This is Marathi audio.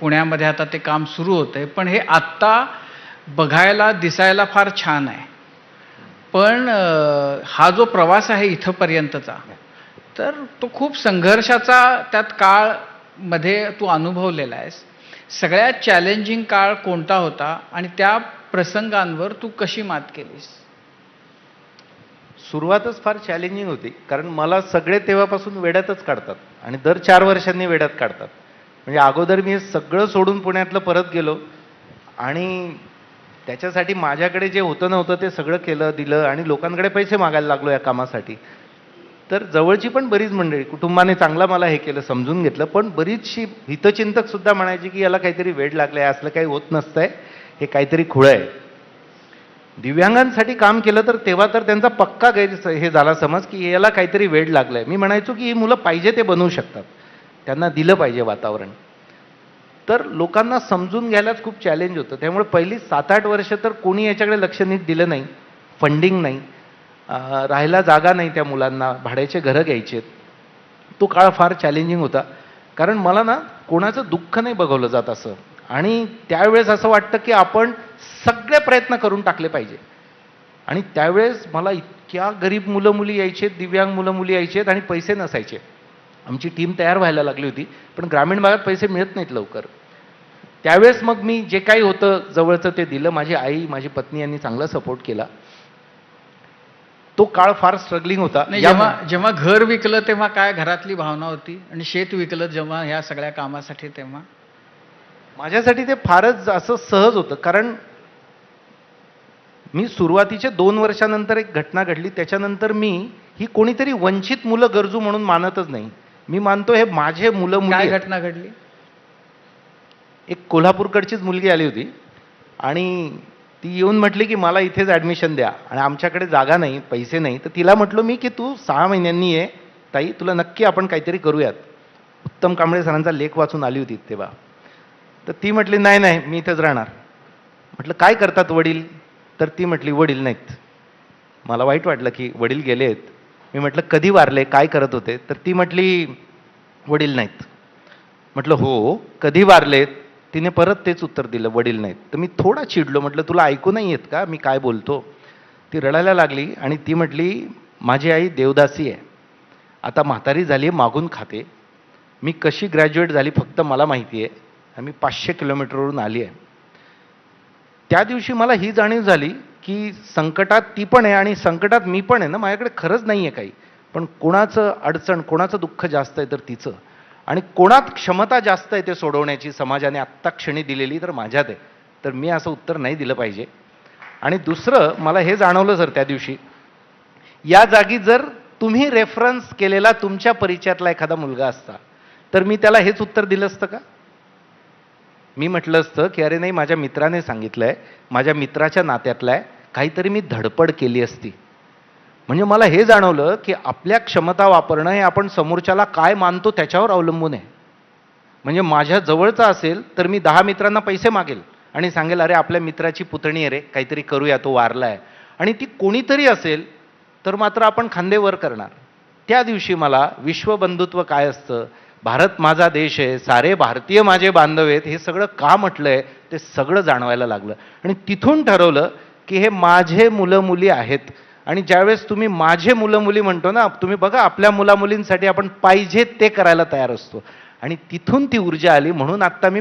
पुण्यामध्ये आता ते काम सुरू होतं आहे पण हे आत्ता बघायला दिसायला फार छान आहे. पण हा जो प्रवास आहे इथंपर्यंतचा तर तो खूप संघर्षाचा त्यात काळमध्ये तू अनुभवलेला आहेस. सगळ्यात चॅलेंजिंग काळ कोणता होता आणि त्या प्रसंगांवर तू कशी मात केलीस? सुरुवातच फार चॅलेंजिंग होती कारण मला सगळे तेव्हापासून वेड्यातच काढतात आणि दर चार वर्षांनी वेड्यात काढतात. म्हणजे अगोदर मी हे सगळं सोडून पुण्यातलं परत गेलो. आणि त्याच्यासाठी माझ्याकडे जे होतं नव्हतं ते सगळं केलं दिलं आणि लोकांकडे पैसे मागायला लागलो या कामासाठी. तर जवळची पण बरीच मंडळी कुटुंबाने चांगला मला हे केलं समजून घेतलं पण बरीचशी हितचिंतक सुद्धा म्हणायची की याला काहीतरी वेळ लागलाय असलं काही होत नसतंय हे काहीतरी खुळं आहे. दिव्यांगांसाठी काम केलं तर तेव्हा तर त्यांचा पक्का गैर हे झाला समज की याला काहीतरी वेळ लागलाय. मी म्हणायचो की ही मुलं पाहिजे ते बनवू शकतात. त्यांना दिलं पाहिजे वातावरण. तर लोकांना समजून घ्यायलाच खूप चॅलेंज होतं. त्यामुळे पहिली सात आठ वर्ष तर कोणी याच्याकडे लक्ष नीट दिलं नाही. फंडिंग नाही. राहायला जागा नाही त्या मुलांना. भाड्याचे घरं घ्यायचे. तो काळ फार चॅलेंजिंग होता. कारण मला ना कोणाचं दुःख नाही बघवलं जात असं. आणि त्यावेळेस असं वाटतं की आपण सगळे प्रयत्न करून टाकले पाहिजे. आणि त्यावेळेस मला इतक्या गरीब मुलं मुली यायचे दिव्यांग मुलं मुली यायचेत आणि पैसे नसायचे. आमची टीम तयार व्हायला लागली होती पण ग्रामीण भागात पैसे मिळत नाहीत लवकर. त्यावेळेस मग मी जे काही होतं जवळचं ते दिलं माझी आई माझी पत्नी यांनी चांगला सपोर्ट केला. तो काळ फार स्ट्रगलिंग होता. जेव्हा जेव्हा घर विकलं तेव्हा काय घरातली भावना होती आणि शेत विकलं जेव्हा ह्या सगळ्या कामासाठी तेव्हा? माझ्यासाठी ते फारच असं सहज होतं कारण मी सुरुवातीच्या दोन वर्षानंतर एक घटना घडली त्याच्यानंतर मी ही कोणीतरी वंचित मुलं गरजू म्हणून मानतच नाही. मी मानतो हे माझे मुलं मुली काय आहेत. घटना घडली? एक कोल्हापूरकडचीच मुलगी आली होती आणि ती येऊन म्हटली की मला इथेच ॲडमिशन द्या. आणि आमच्याकडे जागा नाही पैसे नाही. तर तिला म्हटलो मी की तू सहा महिन्यांनी ये. ताई तुला नक्की आपण काहीतरी करूयात. उत्तम कांबळे सरांचा लेख वाचून आली होती तेव्हा. तर ती म्हटली नाही नाही मी इथेच राहणार. म्हटलं काय करतात वडील? तर ती म्हटली वडील नाहीत. मला वाईट वाटलं की वडील गेले आहेत मी म्हटलं कधी वारले? काय करत होते? तर ती म्हटली वडील नाहीत. म्हटलं हो कधी वारले? तिने परत तेच उत्तर दिलं वडील नाहीत. तर मी थोडा चिडलो म्हटलं तुला ऐकू नाही येत का? मी काय बोलतो? ती रडायला लागली आणि ती म्हटली माझी आई देवदासी आहे. आता म्हातारी झाली आहे मागून खाते. मी कशी ग्रॅज्युएट झाली फक्त मला माहिती आहे. मी पाचशे किलोमीटरवरून आली आहे. त्या दिवशी मला ही जाणीव झाली की संकटात ती पण आहे आणि संकटात मी पण आहे ना माझ्याकडे खरंच नाही आहे काही. पण कोणाचं अडचण कोणाचं दुःख जास्त आहे तर तिचं. आणि कोणात क्षमता जास्त आहे ते सोडवण्याची समाजाने आत्ता क्षणी दिलेली तर माझ्यात आहे. तर मी असं उत्तर नाही दिलं पाहिजे. आणि दुसरं मला हे जाणवलं सर त्या दिवशी या जागी जर तुम्ही रेफरन्स केलेला तुमच्या परिचयातला एखादा मुलगा असता तर मी त्याला हेच उत्तर दिलं असतं का? मी म्हटलं असतं की अरे नाही माझ्या मित्राने सांगितलं आहे माझ्या मित्राच्या नात्यातला आहे काहीतरी मी धडपड केली असती. म्हणजे मला हे जाणवलं की आपल्या क्षमता वापरणं हे आपण समोरच्याला काय मानतो त्याच्यावर अवलंबून आहे. म्हणजे माझ्या जवळचा असेल तर मी दहा मित्रांना पैसे मागेल आणि सांगेल अरे आपल्या मित्राची पुतणी आहे रे काहीतरी करूया तो वारला आहे. आणि ती कोणीतरी असेल तर मात्र आपण खांदेवर करणार. त्या दिवशी मला विश्वबंधुत्व काय असतं? भारत माझा देश आहे सारे भारतीय माझे बांधव आहेत हे सगळं का म्हटलंय ते सगळं जाणवायला लागलं. आणि तिथून ठरवलं की हे माझे मुलं मुली आहेत. आणि ज्यावेळेस तुम्ही माझे मुलं मुली म्हणतो ना तुम्ही बघा आपल्या मुला मुलींसाठी आपण पाहिजे ते करायला तयार असतो. आणि तिथून ती ऊर्जा आली म्हणून आत्ता मी